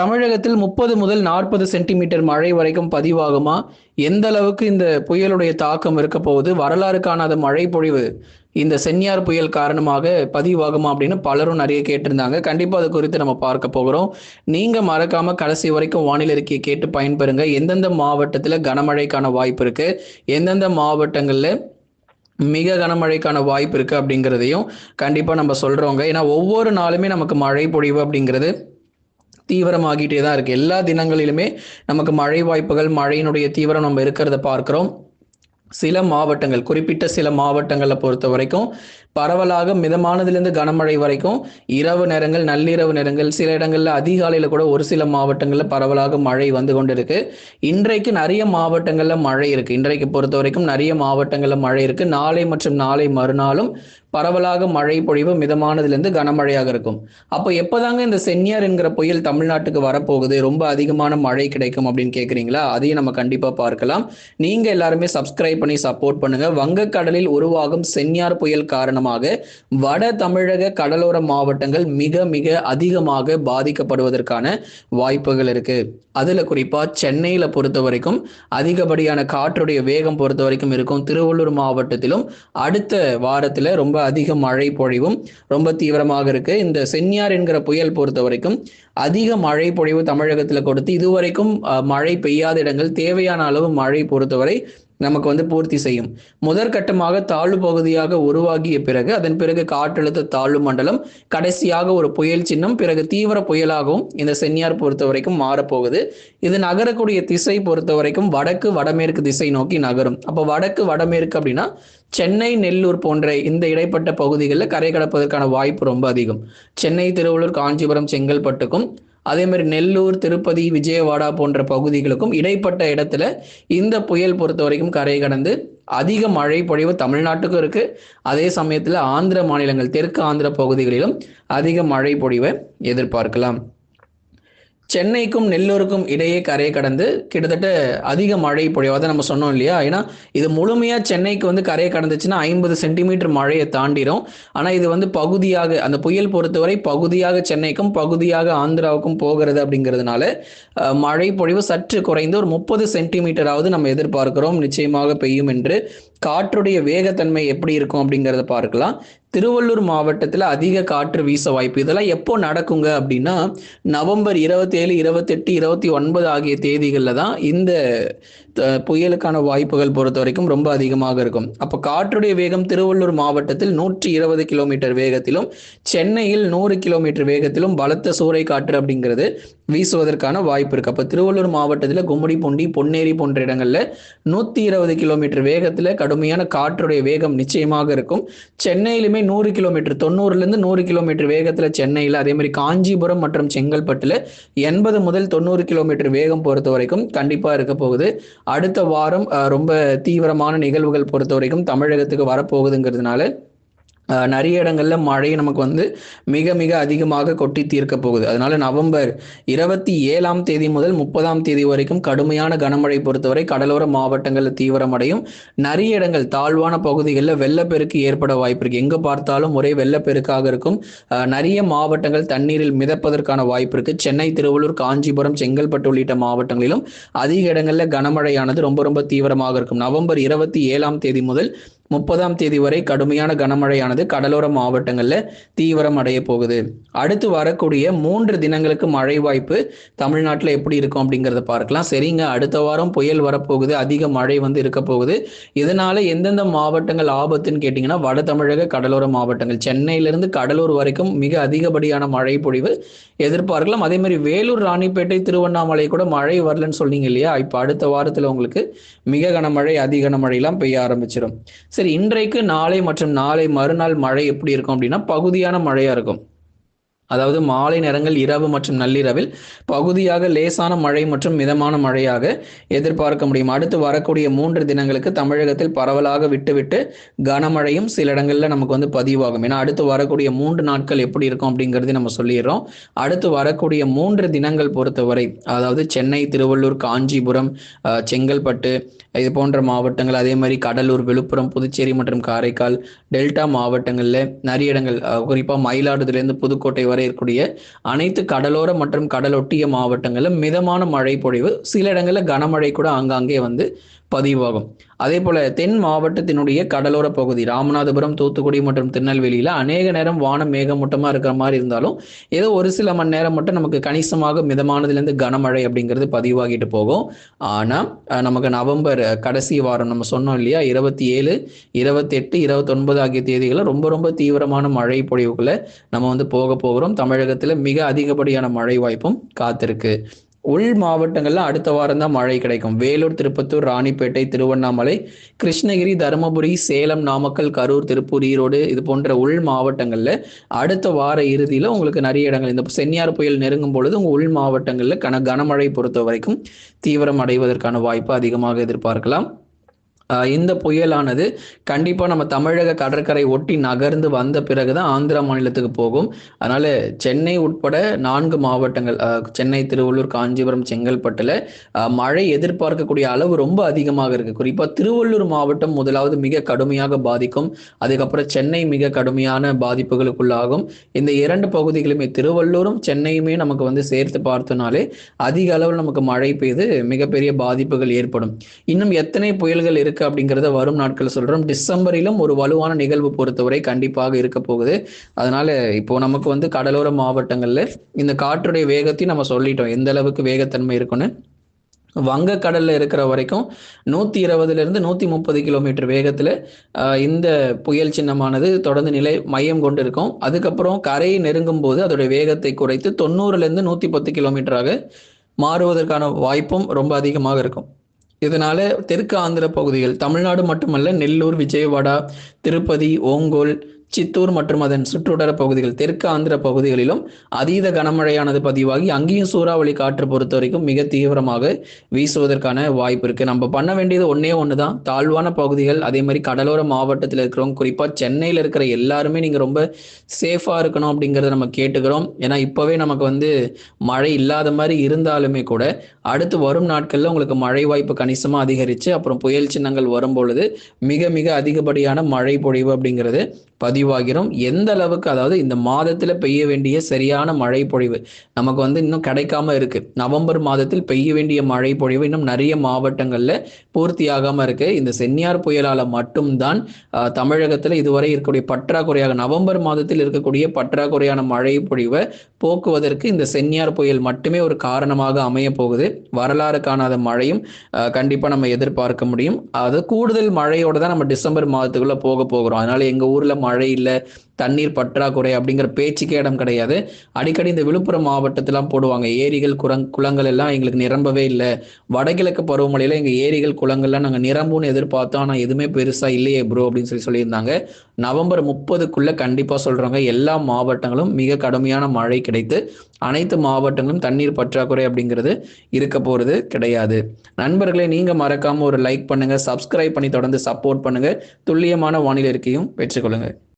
தமிழகத்தில் முப்பது முதல் நாற்பது சென்டிமீட்டர் மழை வரைக்கும் பதிவாகுமா? எந்த அளவுக்கு இந்த புயலுடைய தாக்கம் இருக்க போகுது? வரலாறு காணாத மழை பொழிவு இந்த சென்னியார் புயல் காரணமாக பதிவாகுமா அப்படின்னு பலரும் நிறைய கேட்டிருந்தாங்க. கண்டிப்பா அது குறித்து நம்ம பார்க்க போகிறோம். நீங்க மறக்காம கடைசி வரைக்கும் வானிலை அறிக்கையை கேட்டு பயன்பெறுங்க. எந்தெந்த மாவட்டத்துல கனமழைக்கான வாய்ப்பு இருக்கு? எந்தெந்த மாவட்டங்கள்ல மிக கனமழைக்கான வாய்ப்பு இருக்கு அப்படிங்கிறதையும் கண்டிப்பா நம்ம சொல்றோங்க. ஏன்னா ஒவ்வொரு நாளுமே நமக்கு மழை பொழிவு அப்படிங்கிறது தீவிரமாகிட்டே தான் இருக்கு. எல்லா தினங்களிலுமே நமக்கு மழை வாய்ப்புகள் மழையினுடைய தீவிரம் நம்ம இருக்கிறத பார்க்கிறோம். சில மாவட்டங்கள் குறிப்பிட்ட சில மாவட்டங்களை பொறுத்த வரைக்கும் பரவலாக மிதமானதிலிருந்து கனமழை வரைக்கும் இரவு நேரங்கள் நள்ளிரவு நேரங்கள் சில இடங்களில் அதிகாலையில் கூட ஒரு சில மாவட்டங்களில் பரவலாக மழை வந்து கொண்டிருக்கு. இன்றைக்கு நிறைய மாவட்டங்களில் மழை இருக்கு. இன்றைக்கு பொறுத்த வரைக்கும் நிறைய மாவட்டங்களில் மழை இருக்கு. நாளை மற்றும் நாளை மறுநாளும் பரவலாக மழை பொழிவு மிதமானதுலேருந்து கனமழையாக இருக்கும். அப்போ எப்போதாங்க இந்த சென்னியார் என்கிற புயல் தமிழ்நாட்டுக்கு வரப்போகுது? ரொம்ப அதிகமான மழை கிடைக்கும் அப்படின்னு கேட்குறீங்களா அதையும் நம்ம கண்டிப்பாக பார்க்கலாம். நீங்கள் எல்லாருமே சப்ஸ்கிரைப் பண்ணி சப்போர்ட் பண்ணுங்க. வங்கக்கடலில் உருவாகும் சென்னியார் புயல் காரணமாக வட தமிழக கடலோர மாவட்டங்கள் மிக மிக அதிகமாக பாதிக்கப்படுவதற்கான வாய்ப்புகள் இருக்கு. அதுல குறிப்பா சென்னையில பொறுத்த வரைக்கும் அதிகப்படியான காற்றுடைய வேகம் பொறுத்த வரைக்கும் இருக்கும். திருவள்ளூர் மாவட்டத்திலும் அடுத்த வாரத்துல ரொம்ப அதிக மழை பொழிவும் ரொம்ப தீவிரமாக இருக்கு. இந்த சென்னியார் என்கிற புயல் பொறுத்த வரைக்கும் அதிக மழை பொழிவு தமிழகத்துல கொடுத்து இதுவரைக்கும் மழை பெய்யாத இடங்கள் தேவையான அளவு மழை பொறுத்தவரை நமக்கு வந்து பூர்த்தி செய்யும். முதற்கட்டமாக தாழ்வு பகுதியாக உருவாகிய பிறகு அதன் பிறகு காற்றழுத்த தாழ்வு மண்டலம் கடைசியாக ஒரு புயல் சின்னம் பிறகு தீவிர புயலாகவும் இந்த சென்னியார் பொறுத்த வரைக்கும் மாறப்போகுது. இது நகரக்கூடிய திசை பொறுத்த வரைக்கும் வடக்கு வடமேற்கு திசை நோக்கி நகரும். அப்போ வடக்கு வடமேற்கு அப்படின்னா சென்னை நெல்லூர் போன்ற இந்த இடைப்பட்ட பகுதிகளில் கரை கடப்பதற்கான வாய்ப்பு ரொம்ப அதிகம். சென்னை திருவள்ளூர் காஞ்சிபுரம் செங்கல்பட்டுக்கும் அதே மாதிரி நெல்லூர் திருப்பதி விஜயவாடா போன்ற பகுதிகளுக்கும் இடைப்பட்ட இடத்துல இந்த புயல் பொறுத்த வரைக்கும் கரை கடந்து அதிக மழை பொழிவு தமிழ்நாட்டுக்கும் இருக்கு. அதே சமயத்துல ஆந்திர மாநிலங்கள் தெற்கு ஆந்திர பகுதிகளிலும் அதிக மழை பொழிவை எதிர்பார்க்கலாம். சென்னைக்கும் நெல்லூருக்கும் இடையே கரையை கடந்து கிட்டத்தட்ட அதிக மழை பொழிவு அதை நம்ம சொன்னோம் இல்லையா? ஏன்னா இது முழுமையா சென்னைக்கு வந்து கரையை கடந்துச்சுன்னா ஐம்பது சென்டிமீட்டர் மழையை தாண்டிடும் ஆனா இது வந்து பகுதியாக அந்த புயல் பொறுத்தவரை பகுதியாக சென்னைக்கும் பகுதியாக ஆந்திராவுக்கும் போகிறது அப்படிங்கிறதுனால மழை பொழிவு சற்று குறைந்து ஒரு முப்பது சென்டிமீட்டராவது நம்ம எதிர்பார்க்கிறோம். நிச்சயமாக பெய்யும் என்று காற்றுடைய வேகத்தன்மை எப்படி இருக்கும் அப்படிங்கிறத பார்க்கலாம். திருவள்ளூர் மாவட்டத்தில் அதிக காற்று வீச வாய்ப்பு. இதெல்லாம் எப்போ நடக்குங்க அப்படின்னா நவம்பர் இருபத்தேழு இருபத்தெட்டு இருபத்தி ஒன்பது ஆகிய தேதிகளில் தான் இந்த புயலுக்கான வாய்ப்புகள் பொறுத்த வரைக்கும் ரொம்ப அதிகமாக இருக்கும். அப்போ காற்றுடைய வேகம் திருவள்ளூர் மாவட்டத்தில் நூற்றி இருபது கிலோமீட்டர் வேகத்திலும் சென்னையில் நூறு கிலோமீட்டர் வேகத்திலும் பலத்த சூறை காற்று அப்படிங்கிறது வீசுவதற்கான வாய்ப்பு இருக்கு. அப்போ திருவள்ளூர் மாவட்டத்தில் கும்மிடிப்பூண்டி பொன்னேரி போன்ற இடங்கள்ல நூற்றி இருபது கிலோமீட்டர் வேகத்தில் கடுமையான காற்றுடைய வேகம் நிச்சயமாக இருக்கும். சென்னையிலுமே நூறு கிலோமீட்டர் தொண்ணூறுலேருந்து நூறு கிலோமீட்டர் வேகத்தில் சென்னையில் அதே மாதிரி காஞ்சிபுரம் மற்றும் செங்கல்பட்டில் எண்பது முதல் தொண்ணூறு கிலோமீட்டர் வேகம் பொறுத்த வரைக்கும் கண்டிப்பாக இருக்க போகுது. அடுத்த வாரம் ரொம்ப தீவிரமான நிகழ்வுகள் பொறுத்த வரைக்கும் தமிழகத்துக்கு வரப்போகுதுங்கிறதுனால நிறைய இடங்கள்ல மழை நமக்கு வந்து மிக மிக அதிகமாக கொட்டி தீர்க்க போகுது. அதனால நவம்பர் இருபத்தி ஏழாம் தேதி முதல் முப்பதாம் தேதி வரைக்கும் கடுமையான கனமழை பொறுத்தவரை கடலோர மாவட்டங்களில் தீவிரமடையும். நிறைய இடங்கள் தாழ்வான பகுதிகளில் வெள்ளப்பெருக்கு ஏற்பட வாய்ப்பு இருக்கு. எங்க பார்த்தாலும் ஒரே வெள்ளப்பெருக்காக இருக்கும். நிறைய மாவட்டங்கள் தண்ணீரில் மிதப்பதற்கான வாய்ப்பு இருக்கு. சென்னை திருவள்ளூர் காஞ்சிபுரம் செங்கல்பட்டு உள்ளிட்ட மாவட்டங்களிலும் அதிக இடங்கள்ல கனமழையானது ரொம்ப ரொம்ப தீவிரமாக இருக்கும். நவம்பர் இருபத்தி ஏழாம் தேதி முதல் முப்பதாம் தேதி வரை கடுமையான கனமழையானது கடலோர மாவட்டங்களில் தீவிரம் அடைய போகுது. அடுத்து வரக்கூடிய மூன்று தினங்களுக்கு மழை வாய்ப்பு தமிழ்நாட்டில் எப்படி இருக்கும் அப்படிங்கிறத பார்க்கலாம். சரிங்க அடுத்த வாரம் புயல் வரப்போகுது அதிக மழை வந்து இருக்க போகுது. இதனால எந்தெந்த மாவட்டங்கள் ஆபத்துன்னு கேட்டிங்கன்னா வட தமிழக கடலோர மாவட்டங்கள். சென்னையிலிருந்து கடலூர் வரைக்கும் மிக அதிகப்படியான மழை பொழிவு எதிர்பார்க்கலாம். அதே மாதிரி வேலூர் ராணிப்பேட்டை திருவண்ணாமலை கூட மழை வரலன்னு சொன்னீங்க இல்லையா? இப்போ அடுத்த வாரத்தில் உங்களுக்கு மிக கனமழை அதி கனமழையெல்லாம் பெய்ய ஆரம்பிச்சிடும் சரி இன்றைக்கு நாளை மற்றும் நாளை மறுநாள் மழை எப்படி இருக்கும் அப்படின்னா பகுதியான மழையா இருக்கும். அதாவது மாலை நேரங்கள் இரவு மற்றும் நள்ளிரவில் பகுதியாக லேசான மழை மற்றும் மிதமான மழையாக எதிர்பார்க்க முடியும். அடுத்து வரக்கூடிய மூன்று தினங்களுக்கு தமிழகத்தில் பரவலாக விட்டுவிட்டு கனமழையும் சில இடங்களில் நமக்கு வந்து பதிவாகும். ஏன்னா அடுத்து வரக்கூடிய மூன்று நாட்கள் எப்படி இருக்கும் அப்படிங்கிறது நம்ம சொல்லிடுறோம். அடுத்து வரக்கூடிய மூன்று தினங்கள் பொறுத்தவரை அதாவது சென்னை திருவள்ளூர் காஞ்சிபுரம் செங்கல்பட்டு இது போன்ற மாவட்டங்கள் அதே மாதிரி கடலூர் விழுப்புரம் புதுச்சேரி மற்றும் காரைக்கால் டெல்டா மாவட்டங்களில் நிறைய இடங்கள் குறிப்பாக மயிலாடுதுறையிலேருந்து மயிலாடுதுறையிலிருந்து புதுக்கோட்டை வரை வரை இருக்கக்கூடிய அனைத்து கடலோர மற்றும் கடலொட்டிய மாவட்டங்களிலும் மிதமான மழை பொழிவு சில இடங்களில் கனமழை கூட ஆங்காங்கே வந்து பதிவாகும். அதே போல தென் மாவட்டத்தினுடைய கடலோர பகுதி ராமநாதபுரம் தூத்துக்குடி மற்றும் திருநெல்வேலியில அநேக நேரம் வானம் மேகமூட்டமா இருக்கிற மாதிரி இருந்தாலும் ஏதோ ஒரு சில மணி நேரம் மட்டும் நமக்கு கணிசமாக மிதமானதுலேருந்து கனமழை அப்படிங்கிறது பதிவாகிட்டு போகும். ஆனா நமக்கு நவம்பர் கடைசி வாரம் நம்ம சொன்னோம் இல்லையா? இருபத்தி ஏழு இருபத்தி எட்டு இருபத்தொன்பது ஆகிய தேதிகளில் ரொம்ப ரொம்ப தீவிரமான மழை பொழிவுகளை நம்ம வந்து போக போகிறோம். தமிழகத்துல மிக அதிகப்படியான மழை வாய்ப்பும் காத்திருக்கு. உள் மாவட்டங்கள்ல அடுத்த வாரம் தான் மழை கிடைக்கும். வேலூர் திருப்பத்தூர் ராணிப்பேட்டை திருவண்ணாமலை கிருஷ்ணகிரி தருமபுரி சேலம் நாமக்கல் கரூர் திருப்பூர் ஈரோடு இது போன்ற உள் மாவட்டங்கள்ல அடுத்த வார இறுதியில உங்களுக்கு நிறைய இடங்கள். இந்த சென்னியார் புயல் நெருங்கும் பொழுது உங்க உள் மாவட்டங்கள்ல கன கனமழை பொறுத்த வரைக்கும் தீவிரம் அடைவதற்கான வாய்ப்பு அதிகமாக எதிர்பார்க்கலாம். இந்த புயலானது கண்டிப்பாக நம்ம தமிழக கடற்கரை ஒட்டி நகர்ந்து வந்த பிறகு தான் ஆந்திரா மாநிலத்துக்கு போகும். அதனால சென்னை உட்பட நான்கு மாவட்டங்கள் சென்னை திருவள்ளூர் காஞ்சிபுரம் செங்கல்பட்டில் மழை எதிர்பார்க்கக்கூடிய அளவு ரொம்ப அதிகமாக இருக்கு. குறிப்பாக திருவள்ளூர் மாவட்டம் முதலாவது மிக கடுமையாக பாதிக்கும். அதுக்கப்புறம் சென்னை மிக கடுமையான பாதிப்புகளுக்குள்ளாகும். இந்த இரண்டு பகுதிகளுமே திருவள்ளூரும் சென்னையுமே நமக்கு வந்து சேர்த்து பார்த்தோனாலே அதிக அளவில் நமக்கு மழை பெய்து மிகப்பெரிய பாதிப்புகள் ஏற்படும். இன்னும் எத்தனை புயல்கள் இருக்கு அப்படிங்கிறத வரும் நாட்கள் சொல்றோம். டிசம்பரிலும் ஒரு வலுவான நிகழ்வு பொறுத்தவரை கண்டிப்பாக இருக்க போகுது. அதனால இப்போ நமக்கு வந்து கடலோர மாவட்டங்கள்ல இந்த காற்றுடைய வேகத்தையும் நம்ம சொல்லிட்டோம். எந்த அளவுக்கு வேகத்தன்மை இருக்குன்னு. வங்கக்கடல்ல இருக்கிற வரைக்கும் நூத்தி இருபதுல இருந்து நூத்தி முப்பது கிலோமீட்டர் வேகத்துல இந்த புயல் சின்னமானது தொடர்ந்து நிலை மையம் கொண்டு இருக்கும் அதுக்கப்புறம் கரையை நெருங்கும் போது அதோட வேகத்தை குறைத்து தொண்ணூறுல இருந்து நூத்தி பத்து கிலோமீட்டராக மாறுவதற்கான வாய்ப்பும் ரொம்ப அதிகமாக இருக்கும். இதனால தெற்கு ஆந்திர பகுதிகள் தமிழ்நாடு மட்டுமல்ல நெல்லூர் விஜயவாடா திருப்பதி ஓங்கோல் சித்தூர் மற்றும் அதன் சுற்றுவட்டார பகுதிகள் தெற்கு ஆந்திர பகுதிகளிலும் அதீத கனமழையானது பதிவாகி அங்கேயும் சூறாவளி காற்று பொறுத்த வரைக்கும் மிக தீவிரமாக வீசுவதற்கான வாய்ப்பு இருக்கு. நம்ம பண்ண வேண்டியது ஒன்னே ஒண்ணுதான். தாழ்வான பகுதிகள் அதே மாதிரி கடலோர மாவட்டத்தில் இருக்கிறவங்க குறிப்பா சென்னையில இருக்கிற எல்லாருமே நீங்க ரொம்ப சேஃபா இருக்கணும் அப்படிங்கறத நம்ம கேட்டுக்கிறோம். ஏன்னா இப்பவே நமக்கு வந்து மழை இல்லாத மாதிரி இருந்தாலுமே கூட அடுத்து வரும் நாட்கள்ல உங்களுக்கு மழை வாய்ப்பு கணிசமா அதிகரிச்சு அப்புறம் புயல் சின்னங்கள் வரும் பொழுது மிக மிக அதிகப்படியான மழை பொழிவு அப்படிங்கிறது பதிவாகிறோம். எந்த அளவுக்கு அதாவது இந்த மாதத்துல பெய்ய வேண்டிய சரியான மழை பொழிவு நமக்கு வந்து இன்னும் கிடைக்காம இருக்கு. நவம்பர் மாதத்தில் பெய்ய வேண்டிய மழை பொழிவு இன்னும் நிறைய மாவட்டங்கள்ல பூர்த்தியாகாம இருக்கு. இந்த சென்னியார் புயலால மட்டும்தான் தமிழகத்துல இதுவரை இருக்கக்கூடிய பற்றாக்குறையாக நவம்பர் மாதத்தில் இருக்கக்கூடிய பற்றாக்குறையான மழை பொழிவை போக்குவதற்கு இந்த சென்னியார் புயல் மட்டுமே ஒரு காரணமாக அமைய போகுது. வரலாறு காணாத மழையும் கண்டிப்பா நம்ம எதிர்பார்க்க முடியும். அது கூடுதல் மழையோட தான் நம்ம டிசம்பர் மாதத்துக்குள்ள போக போகிறோம். அதனால எங்க ஊர்ல மழை இல்லை. தண்ணீர் பற்றாக்குறை அப்படிங்கிற பேச்சுக்கே இடம் கிடையாது. அடிக்கடி இந்த விழுப்புரம் மாவட்டத்திலாம் போடுவாங்க. ஏரிகள் குரங் குளங்கள் எல்லாம் எங்களுக்கு நிரம்பவே இல்லை. வடகிழக்கு பருவமழையில எங்க ஏரிகள் குளங்கள்லாம் நாங்கள் நிரம்பும்னு எதிர்பார்த்தோம். ஆனால் எதுவுமே பெருசா இல்லையே ப்ரோ அப்படின்னு சொல்லி சொல்லியிருந்தாங்க. நவம்பர் முப்பதுக்குள்ள கண்டிப்பா சொல்கிறாங்க எல்லா மாவட்டங்களும் மிக கடுமையான மழை கிடைத்து அனைத்து மாவட்டங்களும் தண்ணீர் பற்றாக்குறை அப்படிங்கிறது இருக்க போறது கிடையாது. நண்பர்களே நீங்க மறக்காம ஒரு லைக் பண்ணுங்க. சப்ஸ்கிரைப் பண்ணி தொடர்ந்து சப்போர்ட் பண்ணுங்க. துல்லியமான வானிலை இருக்கையும் பெற்றுக்கொள்ளுங்க.